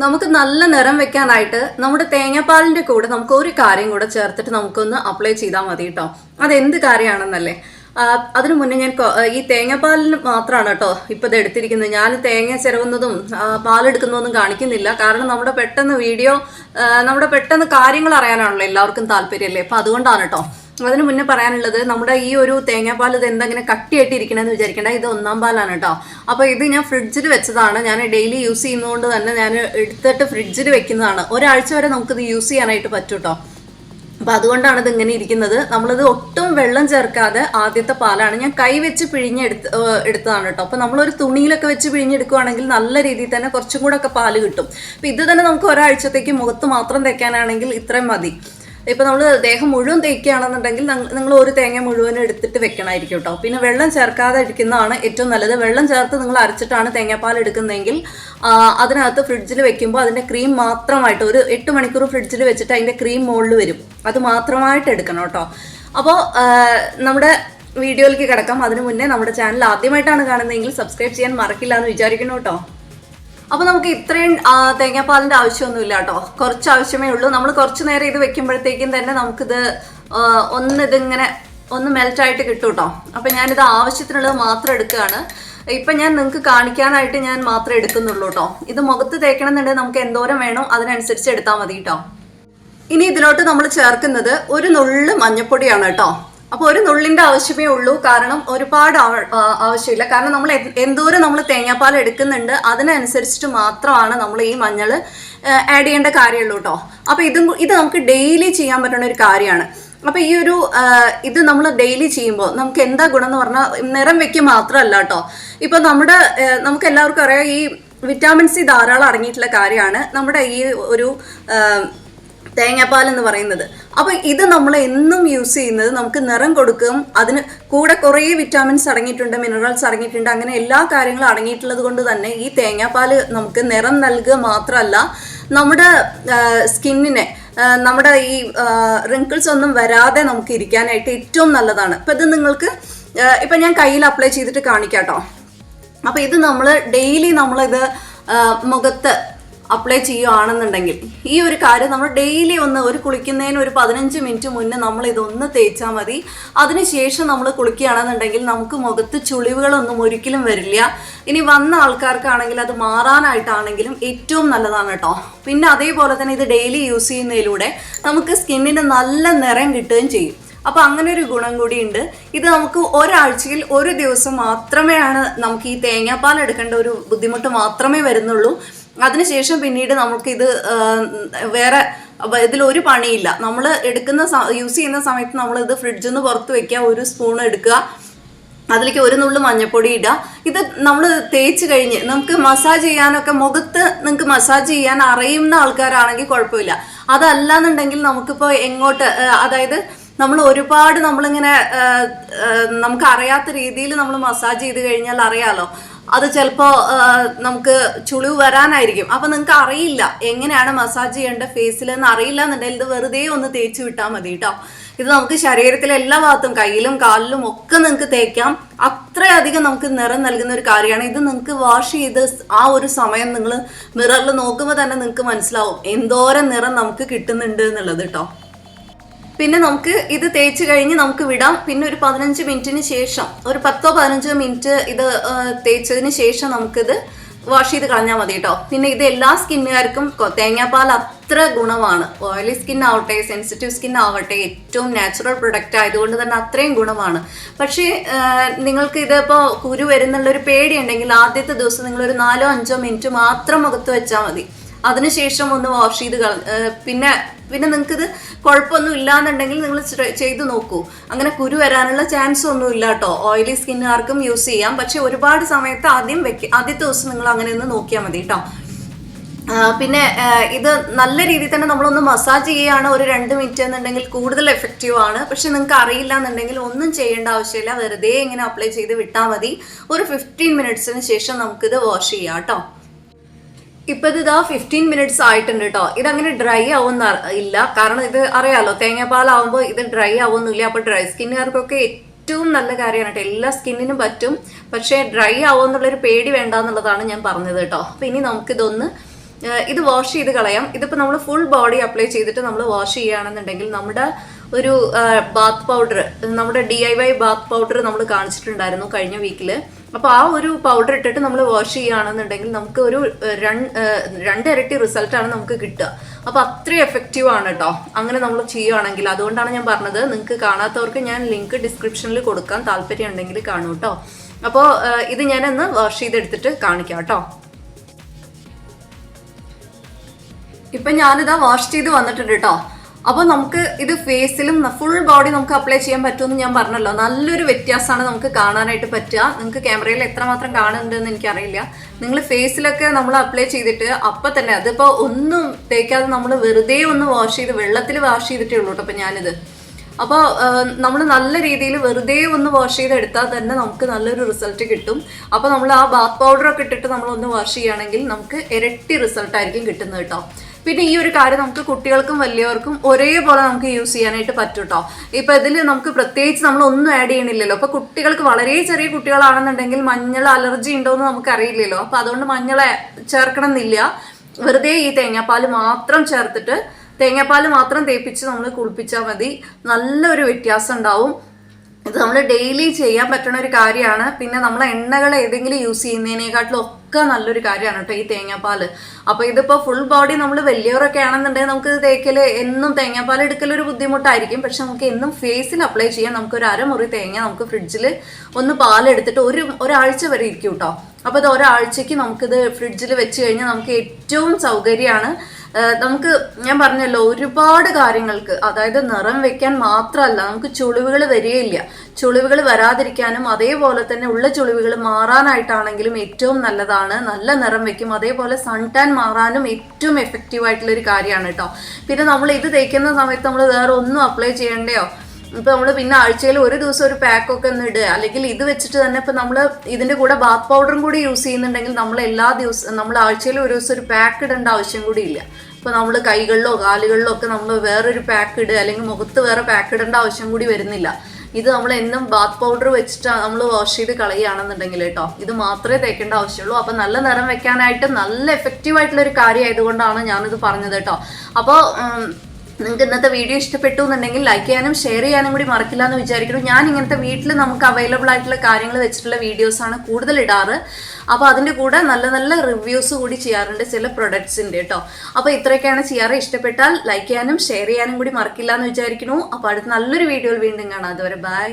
നമുക്ക് നല്ല നിറം വെക്കാനായിട്ട് നമ്മുടെ തേങ്ങാപ്പാലിന്റെ കൂടെ നമുക്ക് ഒരു കാര്യം കൂടെ ചേർത്തിട്ട് നമുക്കൊന്ന് അപ്ലൈ ചെയ്താൽ മതി കേട്ടോ അതെന്ത് കാര്യമാണെന്നല്ലേ? അതിനു മുന്നേ ഞാൻ ഈ തേങ്ങാപ്പാലിന് മാത്രമാണ് കേട്ടോ ഇപ്പൊ ഇത് എടുത്തിരിക്കുന്നത്. ഞാൻ തേങ്ങ ചിരവുന്നതും പാലെടുക്കുന്നതൊന്നും കാണിക്കുന്നില്ല. കാരണം നമ്മുടെ പെട്ടെന്ന് വീഡിയോ നമ്മുടെ പെട്ടെന്ന് കാര്യങ്ങൾ അറിയാനാണല്ലോ എല്ലാവർക്കും താല്പര്യമല്ലേ? അപ്പൊ അതുകൊണ്ടാണ് കേട്ടോ അതിന് മുന്നേ പറയാനുള്ളത് നമ്മുടെ ഈ ഒരു തേങ്ങാപ്പാൽ ഇത് എന്തെങ്കിലും കട്ടിയായിട്ട് ഇരിക്കണമെന്ന് വിചാരിക്കേണ്ട. ഇത് ഒന്നാം പാലാണ് കേട്ടോ. അപ്പോൾ ഇത് ഞാൻ ഫ്രിഡ്ജിൽ വെച്ചതാണ്. ഞാൻ ഡെയിലി യൂസ് ചെയ്യുന്നതുകൊണ്ട് തന്നെ ഞാൻ എടുത്തിട്ട് ഫ്രിഡ്ജിൽ വെക്കുന്നതാണ്. ഒരാഴ്ച വരെ നമുക്കിത് യൂസ് ചെയ്യാനായിട്ട് പറ്റും കേട്ടോ. അപ്പോൾ അതുകൊണ്ടാണ് ഇത് ഇങ്ങനെ ഇരിക്കുന്നത്. നമ്മളിത് ഒട്ടും വെള്ളം ചേർക്കാതെ ആദ്യത്തെ പാലാണ് ഞാൻ കൈ വെച്ച് പിഴിഞ്ഞെടുത്ത് എടുത്തതാണ് കേട്ടോ. അപ്പോൾ നമ്മളൊരു തുണിയിലൊക്കെ വെച്ച് പിഴിഞ്ഞെടുക്കുകയാണെങ്കിൽ നല്ല രീതിയിൽ തന്നെ കുറച്ചും കൂടെ ഒക്കെ പാൽ കിട്ടും. അപ്പോൾ ഇത് തന്നെ നമുക്ക് ഒരാഴ്ചത്തേക്ക് മുഖത്ത് മാത്രം തയ്ക്കാനാണെങ്കിൽ ഇത്രയും മതി. ഇപ്പൊ നമ്മൾ ദേഹം മുഴുവൻ തേക്കുകയാണെന്നുണ്ടെങ്കിൽ നിങ്ങൾ ഒരു തേങ്ങ മുഴുവൻ എടുത്തിട്ട് വെക്കണമായിരിക്കും കേട്ടോ പിന്നെ വെള്ളം ചേർക്കാതെ ഇരിക്കുന്നതാണ് ഏറ്റവും നല്ലത്. വെള്ളം ചേർത്ത് നിങ്ങൾ അരച്ചിട്ടാണ് തേങ്ങാപ്പാൽ എടുക്കുന്നതെങ്കിൽ അതിനകത്ത് ഫ്രിഡ്ജിൽ വെക്കുമ്പോൾ അതിന്റെ ക്രീം മാത്രമായിട്ട് ഒരു എട്ട് മണിക്കൂർ ഫ്രിഡ്ജിൽ വെച്ചിട്ട് അതിന്റെ ക്രീം മുകളിൽ വരും. അത് മാത്രമായിട്ട് എടുക്കണം കേട്ടോ അപ്പോൾ നമ്മുടെ വീഡിയോയിലേക്ക് കിടക്കാം. അതിനു മുന്നേ നമ്മുടെ ചാനൽ ആദ്യമായിട്ടാണ് കാണുന്നതെങ്കിൽ സബ്സ്ക്രൈബ് ചെയ്യാൻ മറക്കില്ല എന്ന് വിചാരിക്കണം കേട്ടോ അപ്പൊ നമുക്ക് ഇത്രയും തേങ്ങാപ്പാലിന്റെ ആവശ്യമൊന്നുമില്ല കേട്ടോ. കുറച്ച് ആവശ്യമേ ഉള്ളൂ. നമ്മൾ കുറച്ച് നേരം ഇത് വെക്കുമ്പോഴത്തേക്കും തന്നെ നമുക്കിത് ആ, ഒന്ന് ഇതിങ്ങനെ ഒന്ന് മെൽറ്റ് ആയിട്ട് കിട്ടും കേട്ടോ. അപ്പൊ ഞാനിത് ആവശ്യത്തിനുള്ളത് മാത്രം എടുക്കുകയാണ്. ഇപ്പൊ ഞാൻ നിങ്ങൾക്ക് കാണിക്കാനായിട്ട് ഞാൻ മാത്രമേ എടുക്കുന്നുള്ളൂ കേട്ടോ. ഇത് മുഖത്ത് തേക്കണം എന്നുണ്ടെങ്കിൽ നമുക്ക് എന്തോരം വേണോ അതിനനുസരിച്ച് എടുത്താൽ മതി കേട്ടോ. ഇനി ഇതിലോട്ട് നമ്മൾ ചേർക്കുന്നത് ഒരു നുള്ളു മഞ്ഞപ്പൊടിയാണ് കേട്ടോ. അപ്പോൾ ഒരു നുള്ളിന്റെ ആവശ്യമേ ഉള്ളൂ. കാരണം ഒരുപാട് ആവശ്യമില്ല. കാരണം നമ്മൾ എന്തോരം നമ്മൾ തേങ്ങാപ്പാൽ എടുക്കുന്നുണ്ട് അതിനനുസരിച്ചിട്ട് മാത്രമാണ് നമ്മൾ ഈ മഞ്ഞൾ ആഡ് ചെയ്യേണ്ട കാര്യമുള്ളൂ കേട്ടോ അപ്പോൾ ഇതും ഇത് നമുക്ക് ഡെയിലി ചെയ്യാൻ പറ്റുന്ന ഒരു കാര്യമാണ്. അപ്പോൾ ഈ ഒരു ഇത് നമ്മൾ ഡെയിലി ചെയ്യുമ്പോൾ നമുക്ക് എന്താ ഗുണം എന്ന് പറഞ്ഞാൽ നിറം വെക്കുക മാത്രമല്ല കേട്ടോ ഇപ്പൊ നമ്മുടെ നമുക്ക് എല്ലാവർക്കും അറിയാം ഈ വിറ്റാമിൻ സി ധാരാളം അടങ്ങിയിട്ടുള്ള കാര്യമാണ്. നമ്മുടെ ഈ ഒരു തേങ്ങാപ്പാൽ എന്ന് പറയുന്നത്. അപ്പൊ ഇത് നമ്മൾ എന്നും യൂസ് ചെയ്യുന്നത് നമുക്ക് നിറം കൊടുക്കും അതിന് കൂടെ കുറേ വിറ്റാമിൻസ് അടങ്ങിയിട്ടുണ്ട് മിനറൽസ് അടങ്ങിയിട്ടുണ്ട് അങ്ങനെ എല്ലാ കാര്യങ്ങളും അടങ്ങിയിട്ടുള്ളത് കൊണ്ട് തന്നെ ഈ തേങ്ങാപ്പാൽ നമുക്ക് നിറം നൽകുക മാത്രമല്ല നമ്മുടെ സ്കിന്നിനെ നമ്മുടെ ഈ റിങ്കിൾസ് ഒന്നും വരാതെ നമുക്ക് ഇരിക്കാനായിട്ട് ഏറ്റവും നല്ലതാണ്. ഇപ്പൊ ഇത് നിങ്ങൾക്ക് ഇപ്പം ഞാൻ കയ്യിൽ അപ്ലൈ ചെയ്തിട്ട് കാണിക്കാം കേട്ടോ അപ്പൊ ഇത് നമ്മൾ ഡെയിലി നമ്മളിത് മുഖത്ത് അപ്ലൈ ചെയ്യുകയാണെന്നുണ്ടെങ്കിൽ ഈ ഒരു കാര്യം നമ്മൾ ഡെയിലി ഒന്ന് ഒരു കുളിക്കുന്നതിന് ഒരു പതിനഞ്ച് മിനിറ്റ് മുന്നേ നമ്മൾ ഇതൊന്ന് തേച്ചാൽ മതി. അതിനുശേഷം നമ്മൾ കുളിക്കുകയാണെന്നുണ്ടെങ്കിൽ നമുക്ക് മുഖത്ത് ചുളിവുകളൊന്നും ഒരിക്കലും വരില്ല. ഇനി വന്ന ആൾക്കാർക്കാണെങ്കിൽ അത് മാറാനായിട്ടാണെങ്കിലും ഏറ്റവും നല്ലതാണ് കേട്ടോ. പിന്നെ അതേപോലെ തന്നെ ഇത് ഡെയിലി യൂസ് ചെയ്യുന്നതിലൂടെ നമുക്ക് സ്കിന്നിന് നല്ല നിറം കിട്ടുകയും ചെയ്യും. അപ്പൊ അങ്ങനെ ഒരു ഗുണം കൂടിയുണ്ട് ഇത് നമുക്ക് ഒരാഴ്ചയിൽ ഒരു ദിവസം മാത്രമേ ആണ് നമുക്ക് ഈ തേങ്ങാപ്പാൽ എടുക്കേണ്ട ഒരു ബുദ്ധിമുട്ട് മാത്രമേ വരുന്നുള്ളൂ. അതിനുശേഷം പിന്നീട് നമുക്കിത് വേറെ ഇതിൽ ഒരു പണിയില്ല. നമ്മൾ എടുക്കുന്ന യൂസ് ചെയ്യുന്ന സമയത്ത് നമ്മൾ ഇത് ഫ്രിഡ്ജിൽ നിന്ന് പുറത്ത് വെക്കുക ഒരു സ്പൂൺ എടുക്കുക അതിലേക്ക് ഒരു നുള്ളു മഞ്ഞപ്പൊടി ഇടുക. ഇത് നമ്മൾ തേച്ച് കഴിഞ്ഞ് നമുക്ക് മസാജ് ചെയ്യാനൊക്കെ മുഖത്ത് നിങ്ങൾക്ക് മസാജ് ചെയ്യാൻ അറിയുന്ന ആൾക്കാരാണെങ്കിൽ കുഴപ്പമില്ല. അതല്ലാന്നുണ്ടെങ്കിൽ നമുക്കിപ്പോൾ എങ്ങോട്ട് അതായത് നമ്മൾ ഒരുപാട് നമ്മളിങ്ങനെ നമുക്ക് അറിയാത്ത രീതിയിൽ നമ്മൾ മസാജ് ചെയ്ത് കഴിഞ്ഞാൽ അറിയാലോ. അത് ചിലപ്പോൾ നമുക്ക് ചുളിവ് വരാനായിരിക്കും. അപ്പൊ നിങ്ങൾക്ക് അറിയില്ല എങ്ങനെയാണ് മസാജ് ചെയ്യേണ്ട ഫേസിൽ എന്ന് അറിയില്ല എന്നുണ്ടെങ്കിൽ ഇത് വെറുതെ ഒന്ന് തേച്ച് വിട്ടാൽ മതി കേട്ടോ ഇത് നമുക്ക് ശരീരത്തിലെ എല്ലാ ഭാഗത്തും കയ്യിലും കാലിലും ഒക്കെ നിങ്ങൾക്ക് തേക്കാം. അത്രയധികം നമുക്ക് നിറം നൽകുന്ന ഒരു കാര്യമാണ്. ഇത് നിങ്ങൾക്ക് വാഷ് ചെയ്ത് ആ ഒരു സമയം നിങ്ങൾ മിററിൽ നോക്കുമ്പോൾ തന്നെ നിങ്ങൾക്ക് മനസ്സിലാവും എന്തോരം നിറം നമുക്ക് കിട്ടുന്നുണ്ട് എന്നുള്ളത് കേട്ടോ പിന്നെ നമുക്ക് ഇത് തേച്ച് കഴിഞ്ഞ് നമുക്ക് വിടാം. പിന്നെ ഒരു പതിനഞ്ച് മിനിറ്റിന് ശേഷം ഒരു പത്തോ പതിനഞ്ചോ മിനിറ്റ് ഇത് തേച്ചതിന് ശേഷം നമുക്കിത് വാഷ് ചെയ്ത് കളഞ്ഞാൽ മതി കേട്ടോ. പിന്നെ ഇത് എല്ലാ സ്കിന്നുകാർക്കും തേങ്ങാപ്പാൽ അത്ര ഗുണമാണ്. ഓയിലി സ്കിൻ ആവട്ടെ സെൻസിറ്റീവ് സ്കിൻ ആവട്ടെ ഏറ്റവും നാച്ചുറൽ പ്രൊഡക്റ്റ് ആയതുകൊണ്ട് തന്നെ അത്രയും ഗുണമാണ്. പക്ഷേ നിങ്ങൾക്ക് ഇതിപ്പോൾ കുരു വരുന്നുള്ളൊരു പേടിയുണ്ടെങ്കിൽ ആദ്യത്തെ ദിവസം നിങ്ങളൊരു നാലോ അഞ്ചോ മിനിറ്റ് മാത്രം മുഖത്ത് വെച്ചാൽ മതി. അതിനുശേഷം ഒന്ന് വാഷ് ചെയ്ത് കള പിന്നെ പിന്നെ നിങ്ങൾക്കിത് കുഴപ്പമൊന്നും ഇല്ലാന്നുണ്ടെങ്കിൽ നിങ്ങൾ ചെയ്തു നോക്കൂ. അങ്ങനെ കുരു വരാനുള്ള ചാൻസ് ഒന്നും ഇല്ല കേട്ടോ ഓയിലി സ്കിന്നുകാർക്കും യൂസ് ചെയ്യാം. പക്ഷെ ഒരുപാട് സമയത്ത് ആദ്യം വെക്ക ആദ്യത്തെ ദിവസം നിങ്ങൾ അങ്ങനെ ഒന്ന് നോക്കിയാൽ മതി കേട്ടോ പിന്നെ ഇത് നല്ല രീതിയിൽ തന്നെ നമ്മളൊന്ന് മസാജ് ചെയ്യുകയാണ് ഒരു രണ്ട് മിനിറ്റ് എന്നുണ്ടെങ്കിൽ കൂടുതൽ എഫക്റ്റീവ് ആണ്. പക്ഷെ നിങ്ങൾക്ക് അറിയില്ല എന്നുണ്ടെങ്കിൽ ഒന്നും ചെയ്യേണ്ട ആവശ്യമില്ല. വെറുതെ ഇങ്ങനെ അപ്ലൈ ചെയ്ത് വിട്ടാൽ മതി. ഒരു ഫിഫ്റ്റീൻ മിനിറ്റ്സിന് ശേഷം നമുക്കിത് വാഷ് ചെയ്യാം കേട്ടോ ഇപ്പൊ ഇത് ഇതാ ഫിഫ്റ്റീൻ മിനിറ്റ്സ് ആയിട്ടുണ്ട് കേട്ടോ ഇതങ്ങനെ ഡ്രൈ ആവുന്ന ഇല്ല. കാരണം ഇത് അറിയാലോ തേങ്ങാപ്പാലാവുമ്പോൾ ഇത് ഡ്രൈ ആവുന്നില്ല. അപ്പൊ ഡ്രൈ സ്കിന്നുകാർക്കൊക്കെ ഏറ്റവും നല്ല കാര്യമാണ് കേട്ടോ എല്ലാ സ്കിന്നിനും പറ്റും. പക്ഷേ ഡ്രൈ ആവുമെന്നുള്ളൊരു പേടി വേണ്ട എന്നുള്ളതാണ് ഞാൻ പറഞ്ഞത് കേട്ടോ അപ്പൊ ഇനി നമുക്കിതൊന്ന് ഇത് വാഷ് ചെയ്ത് കളയാം. ഇതിപ്പോൾ നമ്മൾ ഫുൾ ബോഡി അപ്ലൈ ചെയ്തിട്ട് നമ്മൾ വാഷ് ചെയ്യുകയാണെന്നുണ്ടെങ്കിൽ നമ്മുടെ ഒരു ബാത്ത് പൗഡർ നമ്മുടെ D I Y bath powder നമ്മൾ കാണിച്ചിട്ടുണ്ടായിരുന്നു കഴിഞ്ഞ വീക്കിൽ അപ്പോൾ ആ ഒരു പൗഡർ ഇട്ടിട്ട് നമ്മൾ വാഷ് ചെയ്യുകയാണെന്നുണ്ടെങ്കിൽ നമുക്ക് ഒരു രണ്ട് ഇരട്ടി റിസൾട്ടാണ് നമുക്ക് കിട്ടുക. അപ്പോൾ അത്രയും എഫക്റ്റീവ് ആണ് കേട്ടോ അങ്ങനെ നമ്മൾ ചെയ്യുകയാണെങ്കിൽ. അതുകൊണ്ടാണ് ഞാൻ പറഞ്ഞത്. നിങ്ങൾക്ക് കാണാത്തവർക്ക് ഞാൻ ലിങ്ക് ഡിസ്ക്രിപ്ഷനിൽ കൊടുക്കാൻ താല്പര്യം ഉണ്ടെങ്കിൽ കാണൂ കേട്ടോ അപ്പോൾ ഇത് ഞാനൊന്ന് വാഷ് ചെയ്തെടുത്തിട്ട് കാണിക്കാം കേട്ടോ ഇപ്പൊ ഞാനിതാ വാഷ് ചെയ്ത് വന്നിട്ടുണ്ട് കേട്ടോ അപ്പോൾ നമുക്ക് ഇത് ഫേസിലും ഫുൾ ബോഡി നമുക്ക് അപ്ലൈ ചെയ്യാൻ പറ്റുമെന്ന് ഞാൻ പറഞ്ഞല്ലോ. നല്ലൊരു വ്യത്യാസമാണ് നമുക്ക് കാണാനായിട്ട് പറ്റുക. നിങ്ങൾക്ക് ക്യാമറയിൽ എത്രമാത്രം കാണുന്നുണ്ടെന്ന് എനിക്കറിയില്ല. നിങ്ങൾ ഫേസിലൊക്കെ നമ്മൾ അപ്ലൈ ചെയ്തിട്ട് അപ്പം തന്നെ അതിപ്പോൾ ഒന്നും തേക്കാതെ നമ്മൾ വെറുതെ ഒന്ന് വാഷ് ചെയ്ത് വെള്ളത്തിൽ വാഷ് ചെയ്തിട്ടേ ഉള്ളൂ കേട്ടോ അപ്പം ഞാനിത്. അപ്പോൾ നമ്മൾ നല്ല രീതിയിൽ വെറുതെ ഒന്ന് വാഷ് ചെയ്ത് എടുത്താൽ തന്നെ നമുക്ക് നല്ലൊരു റിസൾട്ട് കിട്ടും. അപ്പോൾ നമ്മൾ ആ ബാത്ത് പൗഡറൊക്കെ ഇട്ടിട്ട് നമ്മൾ ഒന്ന് വാഷ് ചെയ്യുകയാണെങ്കിൽ നമുക്ക് ഇരട്ടി റിസൾട്ടായിരിക്കും കിട്ടുന്നത് കേട്ടോ. പിന്നെ ഈ ഒരു കാര്യം നമുക്ക് കുട്ടികൾക്കും വലിയവർക്കും ഒരേപോലെ നമുക്ക് യൂസ് ചെയ്യാനായിട്ട് പറ്റും കേട്ടോ ഇപ്പൊ ഇതിൽ നമുക്ക് പ്രത്യേകിച്ച് നമ്മൾ ഒന്നും ആഡ് ചെയ്യണില്ലല്ലോ. അപ്പൊ കുട്ടികൾക്ക് വളരെ ചെറിയ കുട്ടികളാണെന്നുണ്ടെങ്കിൽ മഞ്ഞൾ അലർജി ഉണ്ടോ എന്ന് നമുക്ക് അറിയില്ലല്ലോ. അപ്പൊ അതുകൊണ്ട് മഞ്ഞൾ ചേർക്കണം എന്നില്ല വെറുതെ ഈ തേങ്ങാപ്പാൽ മാത്രം ചേർത്തിട്ട് തേങ്ങാപ്പാൽ മാത്രം തേപ്പിച്ച് നമ്മൾ കുളിപ്പിച്ചാൽ മതി. നല്ലൊരു വ്യത്യാസം ഉണ്ടാവും. ഇത് നമ്മൾ ഡെയിലി ചെയ്യാൻ പറ്റുന്ന ഒരു കാര്യമാണ്. പിന്നെ നമ്മൾ എണ്ണകൾ ഏതെങ്കിലും യൂസ് ചെയ്യുന്നതിനേക്കാട്ടിലും ഒക്കെ നല്ലൊരു കാര്യമാണ് കേട്ടോ ഈ തേങ്ങാപ്പാൽ അപ്പോൾ ഇതിപ്പോൾ ഫുൾ ബോഡി നമ്മൾ വലിയവരൊക്കെ ആണെന്നുണ്ടെങ്കിൽ നമുക്ക് തേക്കൽ എന്നും തേങ്ങാപ്പാൽ എടുക്കൽ ഒരു ബുദ്ധിമുട്ടായിരിക്കും. പക്ഷെ നമുക്ക് എന്നും ഫേസിൽ അപ്ലൈ ചെയ്യാൻ നമുക്ക് ഒരു അരമുറി തേങ്ങ നമുക്ക് ഫ്രിഡ്ജിൽ ഒന്ന് പാലെടുത്തിട്ട് ഒരു ഒരാഴ്ച വരെ ഇരിക്കും കേട്ടോ. അപ്പോൾ ഇത് ഒരാഴ്ചയ്ക്ക് നമുക്കിത് ഫ്രിഡ്ജിൽ വെച്ച് കഴിഞ്ഞാൽ നമുക്ക് ഏറ്റവും സൗകര്യമാണ് നമുക്ക് ഞാൻ പറഞ്ഞല്ലോ ഒരുപാട് കാര്യങ്ങൾക്ക് അതായത് നിറം വെക്കാൻ മാത്രമല്ല നമുക്ക് ചുളിവുകൾ വരികയില്ല. ചുളിവുകൾ വരാതിരിക്കാനും അതേപോലെ തന്നെ ഉള്ള ചുളിവുകൾ മാറാനായിട്ടാണെങ്കിലും ഏറ്റവും നല്ലതാണ്. നല്ല നിറം വെക്കും അതേപോലെ സൺ ടാൻ മാറാനും ഏറ്റവും എഫക്റ്റീവ് ആയിട്ടുള്ള ഒരു കാര്യമാണ് കേട്ടോ. പിന്നെ നമ്മൾ ഇത് തേക്കുന്ന സമയത്ത് നമ്മൾ വേറെ ഒന്നും അപ്ലൈ ചെയ്യണ്ടയോ? ഇപ്പൊ നമ്മൾ പിന്നെ ആഴ്ചയിൽ ഒരു ദിവസം ഒരു പാക്കൊക്കെ ഒന്ന് ഇടുക. അല്ലെങ്കിൽ ഇത് വെച്ചിട്ട് തന്നെ ഇപ്പൊ നമ്മൾ ഇതിന്റെ കൂടെ ബാത്ത് പൗഡറും കൂടി യൂസ് ചെയ്യുന്നുണ്ടെങ്കിൽ നമ്മൾ എല്ലാ ദിവസവും നമ്മൾ ആഴ്ചയിൽ ഒരു ദിവസം ഒരു പാക്ക് ഇടേണ്ട ആവശ്യം കൂടി ഇല്ല. ഇപ്പൊ നമ്മൾ കൈകളിലോ കാലുകളിലോ ഒക്കെ നമ്മൾ വേറൊരു പാക്ക് ഇടുക. അല്ലെങ്കിൽ മുഖത്ത് വേറെ പാക്ക് ഇടേണ്ട ആവശ്യം കൂടി വരുന്നില്ല. ഇത് നമ്മൾ എന്നും ബാത്ത് പൗഡർ വെച്ചിട്ട് നമ്മൾ വാഷ് ചെയ്ത് കളയുകയാണെന്നുണ്ടെങ്കിൽ കേട്ടോ ഇത് മാത്രമേ തേക്കേണ്ട ആവശ്യമുള്ളൂ. അപ്പൊ നല്ല നിറം വെക്കാനായിട്ട് നല്ല എഫക്റ്റീവ് ആയിട്ടുള്ള ഒരു കാര്യം ആയതുകൊണ്ടാണ് ഞാനിത് പറഞ്ഞത് കേട്ടോ അപ്പോൾ നിങ്ങൾക്ക് ഇന്നത്തെ വീഡിയോ ഇഷ്ടപ്പെട്ടു എന്നുണ്ടെങ്കിൽ ലൈക്ക് ചെയ്യാനും ഷെയർ ചെയ്യാനും കൂടി മറക്കില്ല എന്ന് വിചാരിക്കുന്നു. ഞാൻ ഇങ്ങനത്തെ വീട്ടിൽ നമുക്ക് അവൈലബിൾ ആയിട്ടുള്ള കാര്യങ്ങൾ വെച്ചിട്ടുള്ള വീഡിയോസാണ് കൂടുതൽ ഇടാറ്. അപ്പോൾ അതിന്റെ കൂടെ നല്ല നല്ല റിവ്യൂസ് കൂടി ചെയ്യാറുണ്ട് ചില പ്രൊഡക്ട്സിന്റെ കേട്ടോ അപ്പോൾ ഇത്രയൊക്കെയാണ് ചെയ്യാറ്. ഇഷ്ടപ്പെട്ടാൽ ലൈക്ക് ചെയ്യാനും ഷെയർ ചെയ്യാനും കൂടി മറക്കില്ല എന്ന് വിചാരിക്കുന്നു. അപ്പോൾ അടുത്ത നല്ലൊരു വീഡിയോയിൽ വീണ്ടും കാണാം. അതുവരെ ബൈ